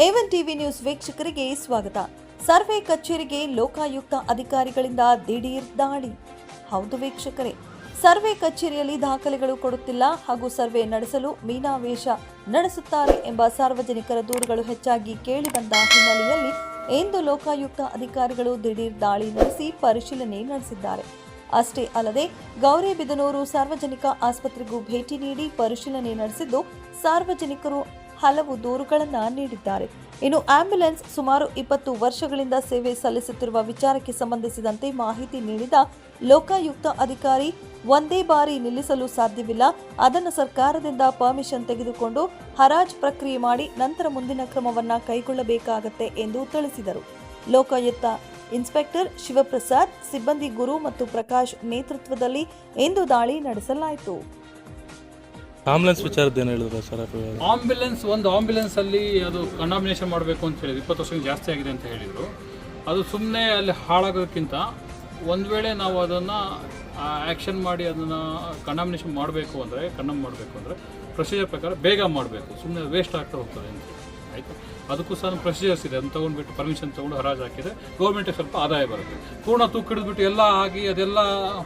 A one TV news ವೀಕ್ಷಕರಿಗೆ ಸ್ವಾಗತ. Survey ಕಚೇರಿಗೆ ಲೋಕಾಯುಕ್ತ ಅಧಿಕಾರಿಗಳಿಂದ ದಿಢೀರ್ ದಾಳಿ. ಹೌದು ವೀಕ್ಷಕರೇ, ಸರ್ವೆ ಕಚೇರಿಯಲ್ಲಿ ದಾಖಲೆಗಳು ಕೊಡುತ್ತಿಲ್ಲ ಹಾಗೂ ಸರ್ವೆ ನಡೆಸಲು ಮೀನಾವೇಶ ನಡೆಸುತ್ತಾರೆ ಎಂಬ ಸಾರ್ವಜನಿಕರ ದೂರುಗಳು ಹೆಚ್ಚಾಗಿ ಕೇಳಿಬಂದ ಹಿನ್ನೆಲೆಯಲ್ಲಿ ಇಂದು ಲೋಕಾಯುಕ್ತ ಅಧಿಕಾರಿಗಳು ದಿಢೀರ್ ದಾಳಿ ನಡೆಸಿ ಪರಿಶೀಲನೆ ನಡೆಸಿದ್ದಾರೆ. ಅಷ್ಟೇ ಅಲ್ಲದೆ, ಗೌರಿಬಿದನೂರು ಸಾರ್ವಜನಿಕ ಆಸ್ಪತ್ರೆಗೂ ಭೇಟಿ ನೀಡಿ ಪರಿಶೀಲನೆ ನಡೆಸಿದ್ದು ಸಾರ್ವಜನಿಕರು ಹಲವು ದೂರುಗಳನ್ನು ನೀಡಿದ್ದಾರೆ. ಇನ್ನು ಆಂಬ್ಯುಲೆನ್ಸ್ ಸುಮಾರು ಇಪ್ಪತ್ತು ವರ್ಷಗಳಿಂದ ಸೇವೆ ಸಲ್ಲಿಸುತ್ತಿರುವ ವಿಚಾರಕ್ಕೆ ಸಂಬಂಧಿಸಿದಂತೆ ಮಾಹಿತಿ ನೀಡಿದ ಲೋಕಾಯುಕ್ತ ಅಧಿಕಾರಿ, ಒಂದೇ ಬಾರಿ ನಿಲ್ಲಿಸಲು ಸಾಧ್ಯವಿಲ್ಲ. ಅದನ್ನು ಸರ್ಕಾರದಿಂದ ಪರ್ಮಿಷನ್ ತೆಗೆದುಕೊಂಡು ಹರಾಜ್ ಪ್ರಕ್ರಿಯೆ ಮಾಡಿ ನಂತರ ಮುಂದಿನ ಕ್ರಮವನ್ನು ಕೈಗೊಳ್ಳಬೇಕಾಗತ್ತೆ ಎಂದು ತಿಳಿಸಿದರು. ಲೋಕಾಯುಕ್ತ ಇನ್ಸ್ಪೆಕ್ಟರ್ ಶಿವಪ್ರಸಾದ್, ಸಿಬ್ಬಂದಿ ಗುರು ಮತ್ತು ಪ್ರಕಾಶ್ ನೇತೃತ್ವದಲ್ಲಿ ಇಂದು ದಾಳಿ ನಡೆಸಲಾಯಿತು. ಆಂಬುಲೆನ್ಸ್ ವಿಚಾರದ ಏನು ಹೇಳಿದ್ರು ಸರ್ ಅದು ಆಂಬ್ಯುಲೆನ್ಸ್ ಒಂದು ಆಂಬ್ಯುಲೆನ್ಸ್ ಅಲ್ಲಿ ಅದು ಕಂಡಾಮಿನೇಷನ್ ಮಾಡಬೇಕು ಅಂತ ಹೇಳಿದ್ರು. ಇಪ್ಪತ್ತು ವರ್ಷಕ್ಕೆ ಜಾಸ್ತಿ ಆಗಿದೆ ಅಂತ ಹೇಳಿದರು. ಅದು ಸುಮ್ಮನೆ ಅಲ್ಲಿ ಹಾಳಾಗೋದಕ್ಕಿಂತ ಒಂದು ವೇಳೆ ನಾವು ಅದನ್ನು ಆ್ಯಕ್ಷನ್ ಮಾಡಿ ಅದನ್ನು ಕಂಡಾಮಿನೇಷನ್ ಮಾಡಬೇಕು ಅಂದರೆ ಕಂಡಮ್ ಮಾಡಬೇಕು ಅಂದರೆ ಪ್ರೊಸೀಜರ್ ಪ್ರಕಾರ ಬೇಗ ಮಾಡಬೇಕು. ಸುಮ್ಮನೆ ವೇಸ್ಟ್ ಆಗ್ತಾ ಹೋಗ್ತದೆ ಅಂತ ಆಯಿತು? ಅದಕ್ಕೂ ಸಹ ಪ್ರೊಸೀಜರ್ಸ್ ಇದೆ. ಅದನ್ನು ತೊಗೊಂಡ್ಬಿಟ್ಟು ಪರ್ಮಿಷನ್ ತೊಗೊಂಡು ಹರಾಜು ಹಾಕಿದರೆ ಗೌರ್ಮೆಂಟಿಗೆ ಸ್ವಲ್ಪ ಆದಾಯ ಬರುತ್ತೆ. ಪೂರ್ಣ ತೂಕ ಹಿಡಿದ್ಬಿಟ್ಟು ಎಲ್ಲ ಆಗಿ ಅದೆಲ್ಲ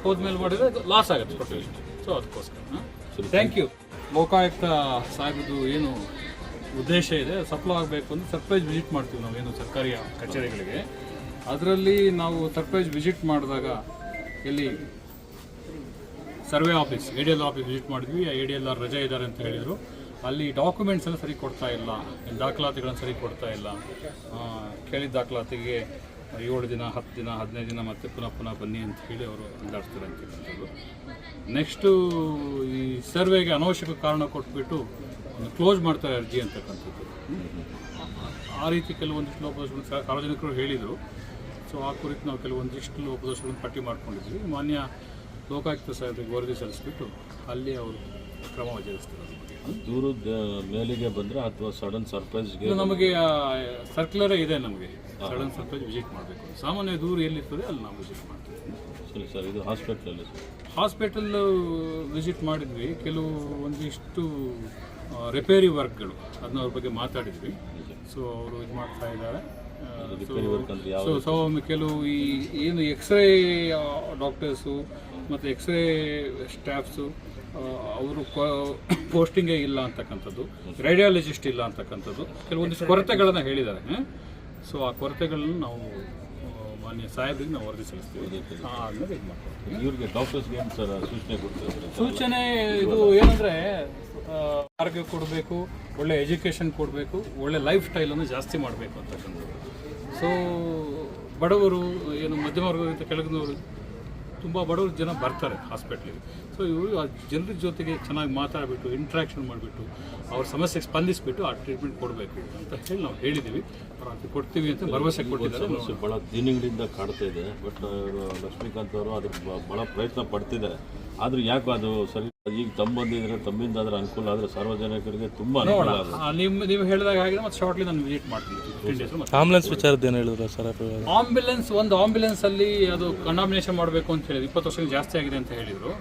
ಹೋದ್ಮೇಲೆ ಮಾಡಿದರೆ ಲಾಸ್ ಆಗುತ್ತೆ ಟೋಟಲಿ ಸೊ ಅದಕ್ಕೋಸ್ಕರ ಥ್ಯಾಂಕ್ ಯು ಲೋಕಾಯುಕ್ತ ಸಾಹೇಬದು ಏನು ಉದ್ದೇಶ ಇದೆ ಸಫಲ ಆಗಬೇಕು ಅಂತ ಸರ್ಪ್ರೈಸ್ ವಿಸಿಟ್ ಮಾಡ್ತೀವಿ ನಾವು ಏನು ಸರ್ಕಾರಿ ಕಚೇರಿಗಳಿಗೆ. ಅದರಲ್ಲಿ ನಾವು ಸರ್ಪ್ರೈಸ್ ವಿಸಿಟ್ ಮಾಡಿದಾಗ ಇಲ್ಲಿ survey office A D L office visit ಮಾಡಿದ್ವಿ. ಎ ಡಿ ಎಲ್ ಆರ್ ರಜೆ ಇದ್ದಾರೆ ಅಂತ ಹೇಳಿದರು. ಅಲ್ಲಿ ಡಾಕ್ಯುಮೆಂಟ್ಸ್ ಎಲ್ಲ ಸರಿ ಕೊಡ್ತಾ ಇಲ್ಲ ದಾಖಲಾತಿಗಳನ್ನು ಸರಿ ಕೊಡ್ತಾ ಇಲ್ಲ. ಕೇಳಿದ ದಾಖಲಾತಿಗೆ ಏಳು ದಿನ, ಹತ್ತು ದಿನ, ಹದಿನೈದು ದಿನ ಮತ್ತೆ ಪುನಃ ಪುನಃ ಬನ್ನಿ ಅಂತ ಹೇಳಿ ಅವರು ಅಂದಾಡ್ತಾರೆ ಅಂತಕ್ಕಂಥದ್ದು ನೆಕ್ಸ್ಟು ಈ ಸರ್ವೆಗೆ ಅನವಶ್ಯಕ ಕಾರಣ ಕೊಟ್ಬಿಟ್ಟು ಕ್ಲೋಸ್ ಮಾಡ್ತಾರೆ ಅರ್ಜಿ ಅಂತಕ್ಕಂಥದ್ದು. ಆ ರೀತಿ ಕೆಲವೊಂದಿಷ್ಟು ಲೋಪದೋಷಗಳು ಸಾರ್ವಜನಿಕರು ಹೇಳಿದರು. ಸೊ ಆ ಕುರಿತು ನಾವು ಕೆಲವೊಂದಿಷ್ಟು ಲೋಪದೋಷಗಳನ್ನು ಪಟ್ಟಿ ಮಾಡ್ಕೊಂಡಿದ್ವಿ. ಮಾನ್ಯ ಲೋಕಾಯುಕ್ತ ಸಾಹೇಬರಿಗೆ ವರದಿ ಸಲ್ಲಿಸ್ಬಿಟ್ಟು ಅಲ್ಲಿ ಅವರು ಕ್ರಮ ಬಗ್ಗೆ. ದೂರದ ಮೇಲಿಗೆ ಬಂದರೆ ಅಥವಾ ಸಡನ್ ಸರ್ಪ್ರೈಸ್ಗೆ ನಮಗೆ ಸರ್ಕ್ಯುಲರೇ ಇದೆ ನಮಗೆ. ಸಡನ್ ಸರ್ಪ್ರೈಸ್ ವಿಸಿಟ್ ಮಾಡಬೇಕು. ಸಾಮಾನ್ಯ ದೂರ ಎಲ್ಲಿರ್ತದೆ ಅಲ್ಲಿ ನಾವು ವಿಸಿಟ್ ಮಾಡ್ತೀವಿ. ಸರಿ ಸರ್ ಇದು ಹಾಸ್ಪಿಟ್ಲಲ್ಲಿ ಹಾಸ್ಪಿಟಲ್ ವಿಸಿಟ್ ಮಾಡಿದ್ವಿ. ಕೆಲವು ಒಂದಿಷ್ಟು ರಿಪೇರಿ ವರ್ಕ್ಗಳು ಅದನ್ನ ಅವ್ರ ಬಗ್ಗೆ ಮಾತಾಡಿದ್ವಿ. ಸೊ ಅವರು ಇದು ಮಾಡ್ತಾ ಇದ್ದಾರೆ. ಸೊ ಸೊ ಕೆಲವು ಈ ಏನು ಎಕ್ಸ್ರೇ ಡಾಕ್ಟರ್ಸು ಮತ್ತು ಎಕ್ಸ್ರೇ ಸ್ಟಾಫ್ಸು ಅವರು ಪೋಸ್ಟಿಂಗೇ ಇಲ್ಲ ಅಂತಕ್ಕಂಥದ್ದು ರೇಡಿಯಾಲಜಿಸ್ಟ್ ಇಲ್ಲ ಅಂತಕ್ಕಂಥದ್ದು ಕೆಲವೊಂದಿಷ್ಟು ಕೊರತೆಗಳನ್ನು ಹೇಳಿದ್ದಾರೆ ಸೊ ಆ ಕೊರತೆಗಳನ್ನು ನಾವು ಮಾನ್ಯ ಸಾಹೇಬ್ರಿಗೆ ನಾವು ವರದಿ ಸಲ್ಲಿಸ್ತೀವಿ. ಆದ್ಮೇಲೆ ಇದು ಮಾಡ್ಕೊಳ್ತೀವಿ ಇವ್ರಿಗೆ ಡಾಕ್ಟರ್ಸ್ಗೆ ಏನು ಸರ್ ಸೂಚನೆ ಸೂಚನೆ ಇದು ಏನಂದ್ರೆ ಆರೋಗ್ಯ ಕೊಡಬೇಕು ಒಳ್ಳೆ ಎಜುಕೇಷನ್ ಕೊಡಬೇಕು ಒಳ್ಳೆ ಲೈಫ್ ಸ್ಟೈಲನ್ನು ಜಾಸ್ತಿ ಮಾಡಬೇಕು ಅಂತಕ್ಕಂಥದ್ದು. ಸೊ ಬಡವರು ಏನು ಮಧ್ಯಮ ವರ್ಗದಿಂದ ಕೆಳಗಿನವರು ತುಂಬ ಬಡವರು ಜನ ಬರ್ತಾರೆ ಹಾಸ್ಪಿಟ್ಲಿಗೆ ಸೊ ಇವರು ಆ ಜನರ ಜೊತೆಗೆ ಚೆನ್ನಾಗಿ ಮಾತಾಡಿಬಿಟ್ಟು ಇಂಟ್ರಾಕ್ಷನ್ ಮಾಡಿಬಿಟ್ಟು ಅವ್ರ ಸಮಸ್ಯೆಗೆ ಸ್ಪಂದಿಸಿಬಿಟ್ಟು ಆ ಟ್ರೀಟ್ಮೆಂಟ್ ಕೊಡಬೇಕು ಅಂತ ಹೇಳಿ ನಾವು ಹೇಳಿದ್ದೀವಿ. ಅವ್ರು ಅದಕ್ಕೆ ಕೊಡ್ತೀವಿ ಅಂತ ಭರವಸೆ ಕೊಟ್ಟಿದ್ದಾರೆ. ಸಮಸ್ಯೆ ಭಾಳ ದಿನಗಳಿಂದ ಕಾಡ್ತಾ ಇದೆ. ಬಟ್ ಲಕ್ಷ್ಮೀಕಾಂತ್ ಅವರು ಅದಕ್ಕೆ ಭಾಳ ಪ್ರಯತ್ನ ಪಡ್ತಿದ್ದಾರೆ. ಆದ್ರೂ ಯಾಕೋ ಅದು ಸರಿ ಈಗ ತಮ್ಮ ಬಂದಿದ್ರೆ ತಮ್ಮಿಂದ ಆದ್ರೆ ಅನುಕೂಲ ಆದ್ರೆ ಸಾರ್ವಜನಿಕರಿಗೆ ತುಂಬಾ ಅನುಕೂಲ ಆಗುತ್ತೆ. ನಿಮ್ಮ ನೀವು ಹೇಳಿದಾಗ ಹಾಗೆ ಮತ್ತೆ ಶಾರ್ಟ್ಲಿ ನಾನು ವಿಸಿಟ್ ಮಾಡ್ತೀನಿ. ಆಂಬುಲೆನ್ಸ್ ವಿಚಾರದ ಏನು ಹೇಳಿದ್ರು ಸರ್ ಆಂಬುಲೆನ್ಸ್ ಆಂಬ್ಯುಲೆನ್ಸ್ ಒಂದು ಆಂಬುಲೆನ್ಸ್ ಅಲ್ಲಿ ಅದು ಕಂಡಾಮಿನೇಷನ್ ಮಾಡಬೇಕು ಅಂತ ಹೇಳಿದ್ರು. ಇಪ್ಪತ್ತು ವರ್ಷಕ್ಕೆ ಜಾಸ್ತಿ ಆಗಿದೆ ಅಂತ ಹೇಳಿದರು.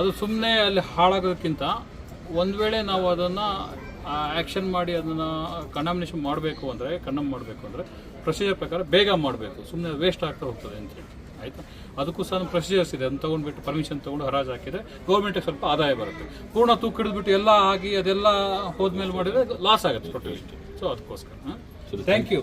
ಅದು ಸುಮ್ಮನೆ ಅಲ್ಲಿ ಹಾಳಾಗೋದಕ್ಕಿಂತ ಒಂದು ವೇಳೆ ನಾವು ಅದನ್ನು ಆ್ಯಕ್ಷನ್ ಮಾಡಿ ಅದನ್ನು ಕಂಡಾಮಿನೇಷನ್ ಮಾಡಬೇಕು ಅಂದರೆ ಕಂಡಮ್ ಮಾಡಬೇಕು ಅಂದರೆ ಪ್ರೊಸೀಜರ್ ಪ್ರಕಾರ ಬೇಗ ಮಾಡಬೇಕು. ಸುಮ್ಮನೆ ವೇಸ್ಟ್ ಆಗ್ತಾ ಹೋಗ್ತದೆ ಅಂತ ಹೇಳಿ. ಆಯಿತಾ? ಅದಕ್ಕೂ ಸಹ ಪ್ರೊಸೀಜರ್ಸ್ ಇದೆ. ಅದನ್ನ ತೊಗೊಂಡ್ಬಿಟ್ಟು ಪರ್ಮಿಷನ್ ತೊಗೊಂಡು ಹರಾಜು ಹಾಕಿದರೆ ಗೌರ್ಮೆಂಟಿಗೆ ಸ್ವಲ್ಪ ಆದಾಯ ಬರುತ್ತೆ. ಪೂರ್ಣ ತೂಕ ಹಿಡಿದ್ಬಿಟ್ಟು ಎಲ್ಲ ಆಗಿ ಅದೆಲ್ಲ ಹೋದ್ಮೇಲೆ ಮಾಡಿದರೆ ಲಾಸ್ ಆಗುತ್ತೆ ಸೊ ಅದಕ್ಕೋಸ್ಕರ ಥ್ಯಾಂಕ್ ಯು